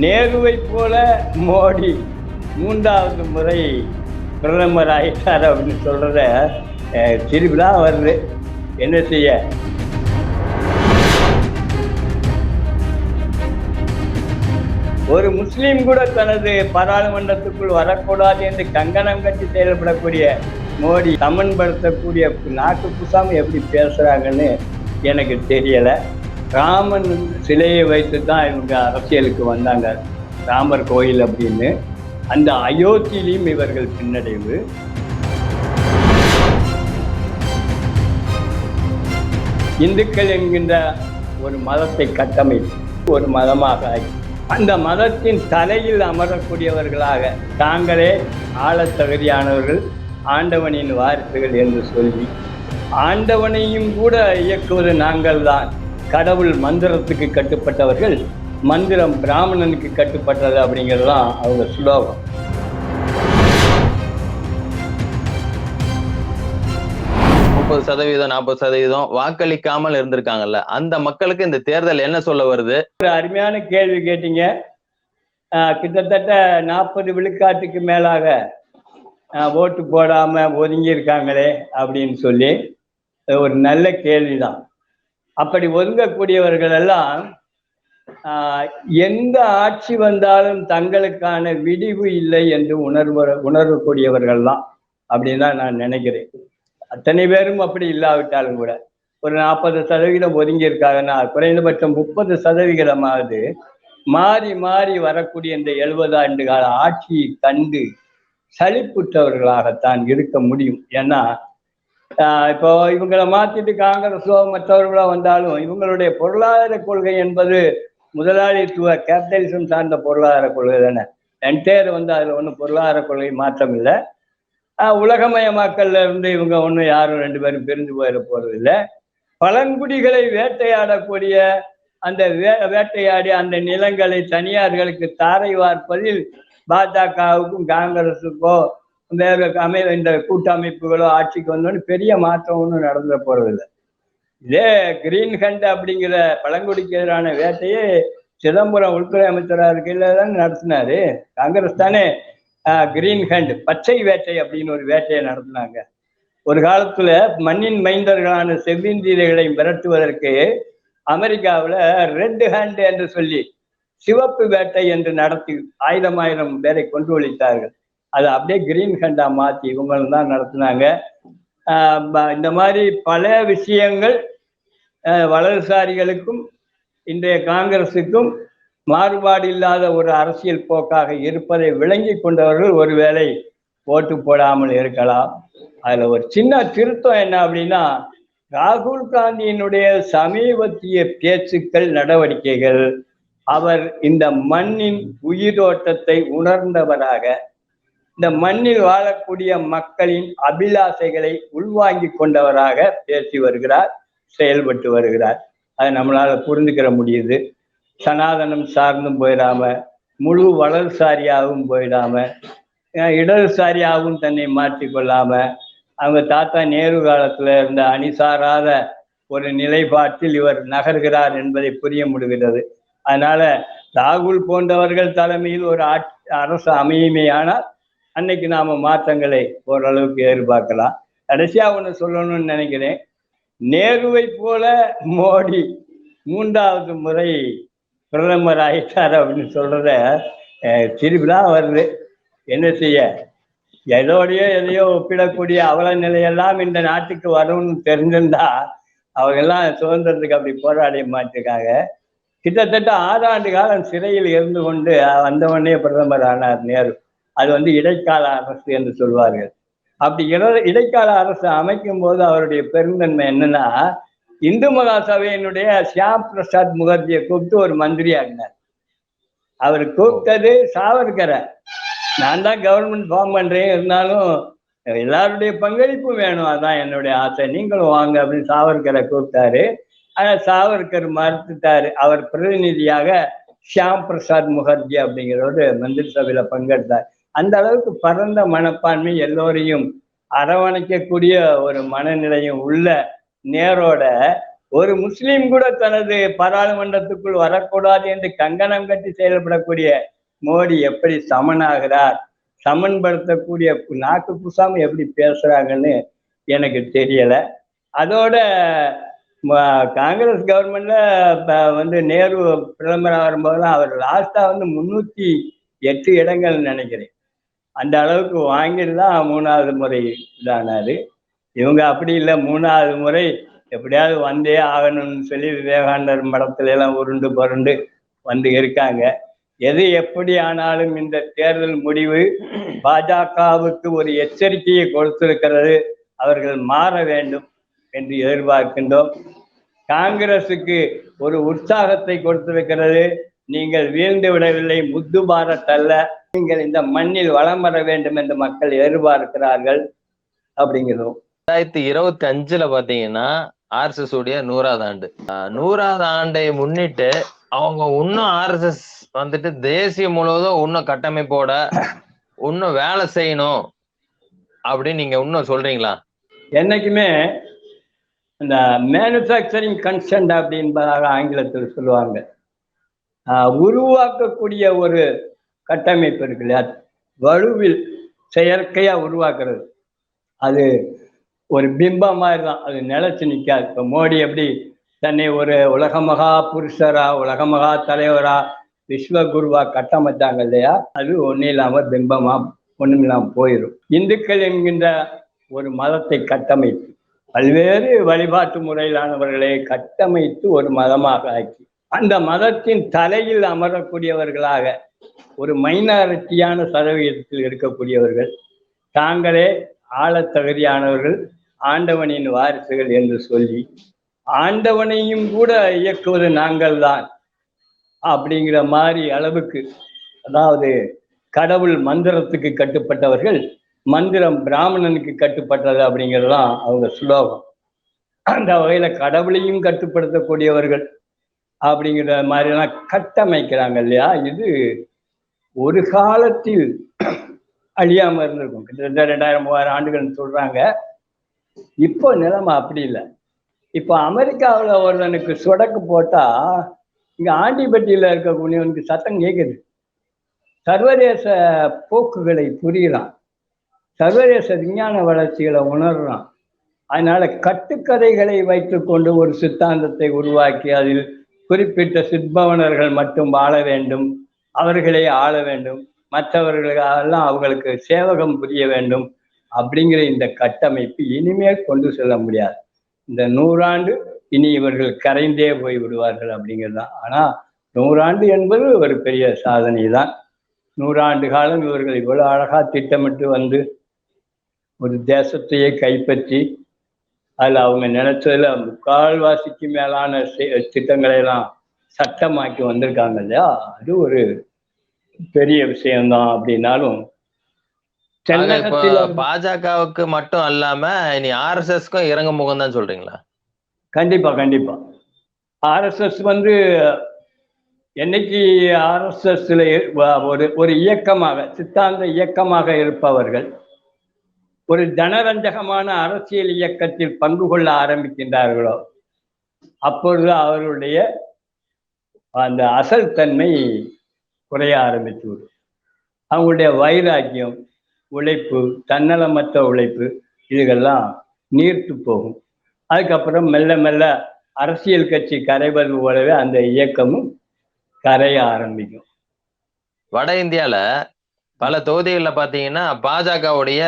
நேருவை போல மோடி மூன்றாவது முறை பிரதமர் ஆகிட்டார் அப்படின்னு சொல்கிறத அஹ், சிரிப்பு தான் வருது. என்ன செய்ய? ஒரு முஸ்லீம் கூட தனது பாராளுமன்றத்துக்குள் வரக்கூடாது என்று கங்கணம் கட்டி செயல்படக்கூடிய மோடி சமன்படுத்தக்கூடிய நாக்கு புசாமி எப்படி பேசுகிறாங்கன்னு எனக்கு தெரியலை. ராமன் சிலையை வைத்து தான் இவங்க அரசியலுக்கு வந்தாங்க. ராமர் கோயில் அப்படின்னு. அந்த அயோத்தியிலையும் இவர்கள் பின்னடைவு இந்துக்கள் என்கின்ற ஒரு மதத்தை கட்டமைப்பு ஒரு மதமாக அந்த மதத்தின் தலையில் அமரக்கூடியவர்களாக தாங்களே ஆளத் தகுதியானவர்கள் ஆண்டவனின் வாரிசுகள் என்று சொல்லி ஆண்டவனையும் கூட இயக்குவது நாங்கள்தான். கடவுள் மந்திரத்துக்கு கட்டுப்பட்டவர்கள் மந்திரம் பிராமணனுக்கு கட்டுப்பட்டது அப்படிங்கிறதுதான் அவங்க சுலோகம் முப்பது சதவீதம் நாற்பது சதவீதம் வாக்களிக்காமல் இருந்திருக்காங்கல்ல. அந்த மக்களுக்கு இந்த தேர்தல் என்ன சொல்ல வருது? ஒரு அருமையான கேள்வி கேட்டீங்க. கிட்டத்தட்ட நாற்பது விழுக்காட்டுக்கு மேலாக ஓட்டு போடாம ஒதுங்கி இருக்காங்களே அப்படின்னு சொல்லி. ஒரு நல்ல கேள்விதான். அப்படி ஒதுங்கக்கூடியவர்கள் எல்லாம் ஆஹ் எந்த ஆட்சி வந்தாலும் தங்களுக்கான விடிவு இல்லை என்று உணர்வு உணரக்கூடியவர்கள் தான் அப்படின்னு தான் நான் நினைக்கிறேன். அத்தனை பேரும் அப்படி இல்லாவிட்டாலும் கூட ஒரு நாற்பது சதவீதம் ஒதுங்கி இருக்காங்கன்னா குறைந்தபட்சம் முப்பது சதவிகிதமாவது மாறி மாறி வரக்கூடிய இந்த எழுபது ஆண்டு கால ஆட்சியை கண்டு சளிப்புற்றவர்களாகத்தான் இருக்க முடியும். ஏன்னா இப்போ இவங்களை மாத்திட்டு காங்கிரஸோ மற்றவர்களோ வந்தாலும் இவங்களுடைய பொருளாதார கொள்கை என்பது முதலாளித்துவ கேபிட்டலிசம் சார்ந்த பொருளாதார கொள்கை தானே? என்டையர் வந்து அதுல ஒன்றும் பொருளாதார கொள்கை மாற்றம் இல்லை. உலகமயமாக்கல்ல இருந்து இவங்க ஒன்றும் யாரும் ரெண்டு பேரும் பிரிஞ்சு போயிட போறது இல்லை. பழங்குடிகளை வேட்டையாடக்கூடிய அந்த வே வேட்டையாடி அந்த நிலங்களை தனியார்களுக்கு தாரை வார்ப்பதில் பாஜகவுக்கும் காங்கிரஸுக்கோ வேறு அமை இந்த கூட்டமைப்புகளோ ஆட்சிக்கு வந்தோன்னு பெரிய மாற்றம் ஒன்றும் நடந்துட போறதில்லை. இதே கிரீன் ஹண்ட் அப்படிங்கிற பழங்குடிக்கு எதிரான வேட்டையே சிதம்பரம் உள்துறை அமைச்சராக இருக்கையில தான் நடத்தினாரு. காங்கிரஸ் தானே கிரீன் ஹண்ட் பச்சை வேட்டை அப்படின்னு ஒரு வேட்டையை நடத்தினாங்க. ஒரு காலத்துல மண்ணின் மைந்தர்களான செவ்விந்தீரைகளை மிரட்டுவதற்கு அமெரிக்காவில் ரெட் ஹேண்ட் என்று சொல்லி சிவப்பு வேட்டை என்று நடத்தி ஆயிரம் ஆயிரம் பேரை கொண்டு ஒழித்தார்கள். அதை அப்படியே கிரீன் ஹண்டா மாற்றி இவங்களும் தான் நடத்தினாங்க. இந்த மாதிரி பல விஷயங்கள் வலதுசாரிகளுக்கும் இன்றைய காங்கிரசுக்கும் மாறுபாடு இல்லாத ஒரு அரசியல் போக்காக இருப்பதை விளங்கி கொண்டவர்கள் ஒருவேளை ஓட்டு போடாமல் இருக்கலாம். அதுல ஒரு சின்ன திருத்தம் என்ன அப்படின்னா ராகுல் காந்தியினுடைய சமீபத்திய பேச்சுக்கள் நடவடிக்கைகள் அவர் இந்த மண்ணின் உயிரோட்டத்தை உணர்ந்தவராக இந்த மண்ணில் வாழக்கூடிய மக்களின் அபிலாசைகளை உள்வாங்கி கொண்டவராக பேசி வருகிறார் செயல்பட்டு வருகிறார். அதை நம்மளால புரிந்துக்கிற முடியுது. சனாதனம் சார்ந்தும் போயிடாம முழு வளர்சாரியாகவும் போயிடாம இடதுசாரியாகவும் தன்னை மாற்றிக்கொள்ளாம அவங்க தாத்தா நேரு காலத்துல இருந்த அணிசாராத ஒரு நிலைப்பாட்டில் இவர் நகர்கிறார் என்பதை புரிய முடிகிறது. அதனால ராகுல் போன்றவர்கள் தலைமையில் ஒரு ஆட்சி அரசு அமையுமேயானால் அன்னைக்கு நாம மாற்றங்களை ஓரளவுக்கு எதிர்பார்க்கலாம். கடைசியா ஒன்று சொல்லணும்னு நினைக்கிறேன். நேருவை போல மோடி மூன்றாவது முறை பிரதமர் ஆயிட்டார் அப்படின்னு சொல்றத அஹ், வருது. என்ன செய்ய? எதோடையோ எதையோ ஒப்பிடக்கூடிய அவல நிலையெல்லாம் இந்த நாட்டுக்கு வரும்னு தெரிஞ்சிருந்தா அவங்க எல்லாம் சுதந்திரத்துக்கு அப்படி போராட மாட்டிருக்காங்க. கிட்டத்தட்ட ஆறு ஆண்டு காலம் சிறையில் இருந்து கொண்டு வந்தவொடனே பிரதமர் ஆனார் நேரு. அது வந்து இடைக்கால அரசு என்று சொல்வார்கள். அப்படி இட இடைக்கால அரசு அமைக்கும் போது அவருடைய பெருந்தன்மை என்னன்னா இந்து மகா சபையினுடைய ஷியாம் பிரசாத் முகர்ஜியை கூப்பிட்டு ஒரு மந்திரியாகினார் அவர் கூப்பிட்டது சாவர்கரை. நான் தான் கவர்மெண்ட் ஃபார்ம் பண்றேன் இருந்தாலும் எல்லாருடைய பங்களிப்பும் வேணும் அதான் என்னுடைய ஆசை. நீங்களும் வாங்க அப்படின்னு சாவர்கரை கூப்பிட்டாரு. ஆனா சாவர்கர் மறுத்துட்டாரு. அவர் பிரதிநிதியாக ஷியாம் பிரசாத் முகர்ஜி அப்படிங்கிறவர் மந்திரி சபையில பங்கெடுத்தார். அந்த அளவுக்கு பரந்த மனப்பான்மை எல்லோரையும் அரவணைக்கக்கூடிய ஒரு மனநிலையும் உள்ள நேரோட ஒரு முஸ்லீம் கூட தனது பாராளுமன்றத்துக்குள் வரக்கூடாது என்று கங்கணம் கட்டி செயல்படக்கூடிய மோடி எப்படி சமனாகிறார்? சமன்படுத்தக்கூடிய நாக்கு புசாம எப்படி பேசுறாங்கன்னு எனக்கு தெரியல. அதோட காங்கிரஸ் கவர்மெண்ட்ல வந்து நேரு பிரதமராக வரும்போதெல்லாம் அவர் லாஸ்டா வந்து முன்னூத்தி எட்டு இடங்கள் நினைக்கிறேன். அந்த அளவுக்கு வாங்கிட்டு தான் மூணாவது முறை இதானாரு. இவங்க அப்படி இல்லை மூணாவது முறை எப்படியாவது வந்தே ஆகணும்னு சொல்லி விவேகானந்தர் மடத்துல எல்லாம் உருண்டு புரண்டு வந்து இருக்காங்க. எது எப்படி ஆனாலும் இந்த தேர்தல் முடிவு பாஜகவுக்கு ஒரு எச்சரிக்கையை கொடுத்திருக்கிறது அவர்கள் மாற வேண்டும் என்று எதிர்பார்க்கின்றோம். காங்கிரசுக்கு ஒரு உற்சாகத்தை கொடுத்திருக்கிறது நீங்கள் வீழ்ந்து விடவில்லை முத்து பாரத் அல்ல நீங்கள் இந்த மண்ணில் வளம் வர வேண்டும் என்று மக்கள் எதிர்பார்க்கிறார்கள் அப்படிங்கிறோம். ரெண்டாயிரத்தி இருபத்தி அஞ்சுல பாத்தீங்கன்னா ஆர்எஸ்எஸ் உடைய நூறாவது ஆண்டு. நூறாவது ஆண்டை முன்னிட்டு அவங்க இன்னும் ஆர்எஸ்எஸ் வந்துட்டு தேசியம் முழுவதும் இன்னும் கட்டமைப்போட இன்னும் வேலை செய்யணும் அப்படின்னு நீங்க இன்னும் சொல்றீங்களா? என்னைக்குமே இந்த மேனுஃபேக்சரிங் கன்சென்ட் அப்படின்பதாக ஆங்கிலத்தில் சொல்லுவாங்க. உருவாக்கக்கூடிய ஒரு கட்டமைப்பு இருக்கு இல்லையா? வலுவில் செயற்கையா உருவாக்குறது. அது ஒரு பிம்பம் மாதிரி தான் அது நிலைச்சு நிற்காது இப்போ மோடி எப்படி தன்னை ஒரு உலக மகா புருஷரா உலக மகா தலைவரா விஸ்வகுருவா கட்டமைச்சாங்க இல்லையா? அது ஒன்றும் இல்லாமல் பிம்பமா ஒன்றும் இல்லாமல் போயிடும் இந்துக்கள் என்கின்ற ஒரு மதத்தை கட்டமைத்து பல்வேறு வழிபாட்டு முறையிலானவர்களை கட்டமைத்து ஒரு மதமாக ஆக்கி அந்த மதத்தின் தலையில் அமரக்கூடியவர்களாக ஒரு மைனாரிட்டியான சதவீதத்தில் இருக்கக்கூடியவர்கள் தாங்களே ஆழத்தகுதியானவர்கள் ஆண்டவனின் வாரிசுகள் என்று சொல்லி ஆண்டவனையும் கூட இயக்குவது நாங்கள் தான் அப்படிங்கிற மாதிரி அளவுக்கு அதாவது கடவுள் மந்திரத்துக்கு கட்டுப்பட்டவர்கள் மந்திரம் பிராமணனுக்கு கட்டுப்பட்டது அப்படிங்கிறதான் அவங்க சுலோகம். அந்த வகையில கடவுளையும் கட்டுப்படுத்தக்கூடியவர்கள் அப்படிங்கிற மாதிரிலாம் கட்டமைக்கிறாங்க இல்லையா? இது ஒரு காலத்தில் அழியாம இருந்திருக்கும். கிட்டத்தட்ட ரெண்டாயிரம் மூவாயிரம் ஆண்டுகள்னு சொல்றாங்க. இப்போ நிலைமை அப்படி இல்லை. இப்போ அமெரிக்காவில் ஒருத்தனுக்கு சொடக்கு போட்டா இங்க ஆண்டிப்பட்டியில இருக்கக்கூடியவனுக்கு சத்தம் கேட்குது சர்வதேச போக்குகளை புரியலாம் சர்வதேச விஞ்ஞான வளர்ச்சிகளை உணர்றான். அதனால கட்டுக்கதைகளை வைத்துக்கொண்டு ஒரு சித்தாந்தத்தை உருவாக்கி அதில் குறிப்பிட்ட சிற்பவனர்கள் மட்டும் வாழ வேண்டும் அவர்களே ஆள வேண்டும் மற்றவர்களுக்கெல்லாம் அவங்களுக்கு சேவகம் புரிய வேண்டும் அப்படிங்கிற இந்த கட்டமைப்பு இனிமேல் கொண்டு செல்ல முடியாது. இந்த நூறாண்டு இனி இவர்கள் கரைந்தே போய் விடுவார்கள் அப்படிங்கிறது தான் ஆனால் நூறாண்டு என்பது ஒரு பெரிய சாதனை தான் நூறாண்டு காலம் இவர்கள் இவ்வளவு அழகா திட்டமிட்டு வந்து ஒரு தேசத்தையே கைப்பற்றி அதில் அவங்க நினைச்சதுல முக்கால்வாசிக்கு மேலான திட்டங்களை எல்லாம் சட்டமாக்கி வந்திருக்காங்க இல்லையா? அது ஒரு பெரிய விஷயம்தான் அப்படின்னாலும் பாஜகவுக்கு மட்டும் அல்லாம இனி ஆர்எஸ்எஸ்க்கும் இறங்க முகம் தான் சொல்றீங்களா? கண்டிப்பா கண்டிப்பா. ஆர்எஸ்எஸ் வந்து என்னைக்கு ஆர்எஸ்எஸ்ல ஒரு ஒரு இயக்கமாக சித்தாந்த இயக்கமாக இருப்பவர்கள் ஒரு ஜனரஞ்சகமான அரசியல் இயக்கத்தில் பங்கு கொள்ள ஆரம்பிக்கின்றார்களோ அப்பொழுது அவர்களுடைய அந்த அசல் தன்மை குறைய ஆரம்பித்து விடும். அவங்களுடைய வைராக்கியம் உழைப்பு தன்னலமற்ற உழைப்பு இதுகெல்லாம் நீர்த்து போகும். அதுக்கப்புறம் மெல்ல மெல்ல அரசியல் கட்சி கரைவது போலவே அந்த இயக்கமும் கரைய ஆரம்பிக்கும். வட இந்தியால பல தொகுதிகள்ல பாத்தீங்கன்னா பாஜகவுடைய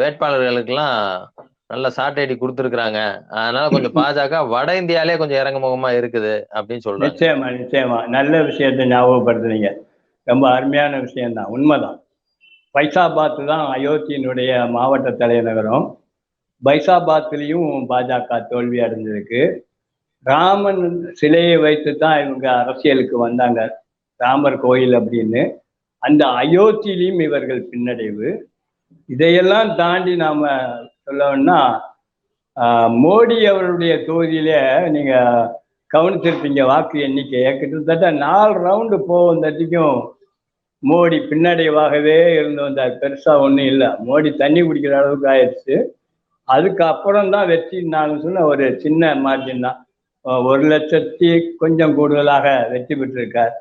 வேட்பாளர்களுக்கெல்லாம் நல்ல சாட்டையடி கொடுத்துருக்காங்க அதனால கொஞ்சம் பாஜக வட இந்தியாலே கொஞ்சம் இறங்க முகமா இருக்குது அப்படின்னு சொல்றாங்க. நிச்சயமா நிச்சயமா. நல்ல விஷயத்தை ஞாபகப்படுத்துனீங்க. ரொம்ப அருமையான விஷயம்தான். உண்மைதான். பைசாபாத் தான் அயோத்தியினுடைய மாவட்ட தலைநகரம். பைசாபாத்லேயும் பாஜக தோல்வி அடைஞ்சிருக்கு. ராமன் சிலையை வைத்து தான் இவங்க அரசியலுக்கு வந்தாங்க. ராமர் கோயில் அப்படின்னு. அந்த அயோத்தியிலையும் இவர்கள் பின்னடைவு. இதையெல்லாம் தாண்டி நாம சொல்லணும்னா மோடி அவருடைய தொகுதியில நீங்க கவனிச்சிருப்பீங்க வாக்கு எண்ணிக்கையை கிட்டத்தட்ட நாலு ரவுண்டு போகும் தட்டிக்கும் மோடி பின்னடைவாகவே இருந்து வந்தார். பெருசா ஒன்றும் இல்லை. மோடி தண்ணி குடிக்கிற அளவுக்கு ஆயிடுச்சு. அதுக்கு அப்புறம் தான் வெற்றினாலும் சொன்ன ஒரு சின்ன மார்ஜின் தான். ஒரு லட்சத்தி கொஞ்சம் கூடுதலாக வெற்றி பெற்றிருக்கார்.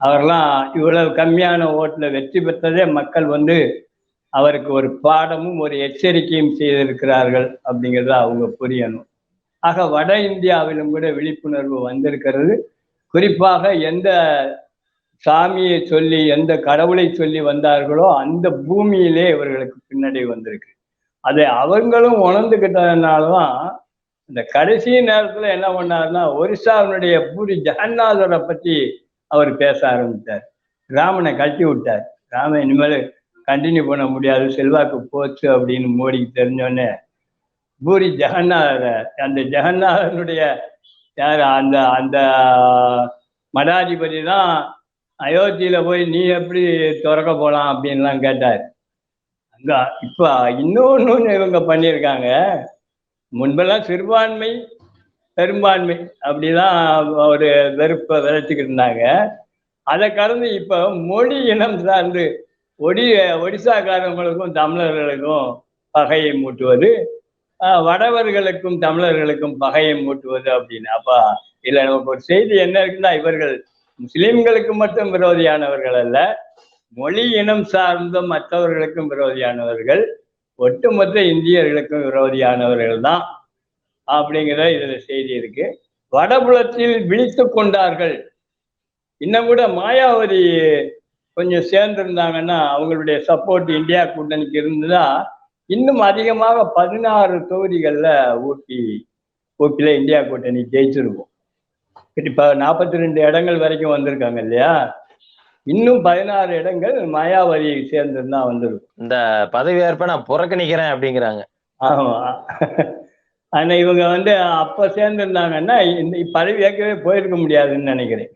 அவர்லாம் இவ்வளவு கம்மியான ஓட்டுல வெற்றி பெற்றதே மக்கள் வந்து அவருக்கு ஒரு பாடமும் ஒரு எச்சரிக்கையும் செய்திருக்கிறார்கள் அப்படிங்கிறத அவங்க புரியணும். ஆக வட இந்தியாவிலும் கூட விழிப்புணர்வு வந்திருக்கிறது. குறிப்பாக எந்த சாமியை சொல்லி எந்த கடவுளை சொல்லி வந்தார்களோ அந்த பூமியிலே இவர்களுக்கு பின்னடைவு வந்திருக்கு. அதை அவங்களும் உணர்ந்துக்கிட்டதுனாலதான் இந்த கடைசி நேரத்துல என்ன பண்ணாருன்னா ஒரிசாவினுடைய பூரி ஜெகநாதரை பத்தி அவர் பேச ஆரம்பித்தார். ராமனை கட்டி விட்டார். ராமன் இனிமேல் கண்டினியூ பண்ண முடியாது. செல்வாக்கு போச்சு அப்படின்னு மோடிக்கு தெரிஞ்சோடனே பூரி ஜெகநாதரை அந்த ஜெகநாதனுடைய யார்? அந்த அந்த மடாதிபதி தான் அயோத்தியில் போய் நீ எப்படி திறக்க போகலாம் அப்படின்லாம் கேட்டார். அங்கே இப்போ இன்னொன்று இவங்க பண்ணியிருக்காங்க. முன்பெல்லாம் சிறுபான்மை பெரும்பான்மை அப்படிதான் ஒரு வெறுப்பை விளைச்சிக்கிட்டு இருந்தாங்க. அதை கடந்து இப்போ மொழி இனம் சார்ந்து ஒடி ஒடிசாக்காரங்களுக்கும் தமிழர்களுக்கும் பகையை மூட்டுவது வடவர்களுக்கும் தமிழர்களுக்கும் பகையை மூட்டுவது அப்படின்னு. அப்போ இதுல நமக்கு ஒரு செய்தி என்ன இருக்குன்னா இவர்கள் முஸ்லீம்களுக்கு மட்டும் விரோதியானவர்கள் அல்ல மொழி இனம் சார்ந்த மற்றவர்களுக்கும் விரோதியானவர்கள் ஒட்டுமொத்த இந்தியர்களுக்கும் விரோதியானவர்கள் தான். அப்படிங்கிற இதுல செய்தி இருக்கு. வடபுலத்தில் விழித்து கொண்டார்கள். இன்னும் கூட மாயாவதி கொஞ்சம் சேர்ந்திருந்தாங்கன்னா அவங்களுடைய சப்போர்ட் இந்தியா கூட்டணிக்கு இருந்ததா இன்னும் அதிகமாக பதினாறு தொகுதிகளில் ஊட்டி ஊப்பியில் இந்தியா கூட்டணி ஜெயிச்சிருக்கும் இப்போ நாற்பத்தி ரெண்டு இடங்கள் வரைக்கும் வந்திருக்காங்க இல்லையா? இன்னும் பதினாறு இடங்கள் மாயாவதி சேர்ந்திருந்தா வந்திருக்கும் இந்த பதவியேற்பை நான் புறக்கணிக்கிறேன் அப்படிங்கிறாங்க. ஆமா. ஆனா இவங்க வந்து அப்ப சேர்ந்திருந்தாங்கன்னா இந்த பதவி ஏற்கவே போயிருக்க முடியாதுன்னு நினைக்கிறேன்.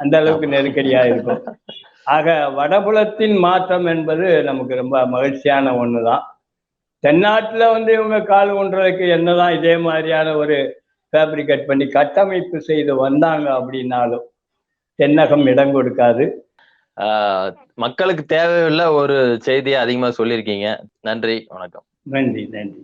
அந்த அளவுக்கு நெருக்கடியா இருக்கும். ஆக வடபுலத்தின் மாற்றம் என்பது நமக்கு ரொம்ப மகிழ்ச்சியான ஒண்ணுதான். தென்னாட்டுல வந்து இவங்க கால் ஒன்றதுக்கு என்னதான் இதே மாதிரியான ஒரு ஃபேப்ரிகேட் பண்ணி கட்டமைப்பு செய்து வந்தாங்க அப்படின்னாலும் தென்னகம் இடம் கொடுக்காது. மக்களுக்கு தேவையுள்ள ஒரு செய்தியை அதிகமா சொல்லியிருக்கீங்க. நன்றி வணக்கம். நன்றி நன்றி.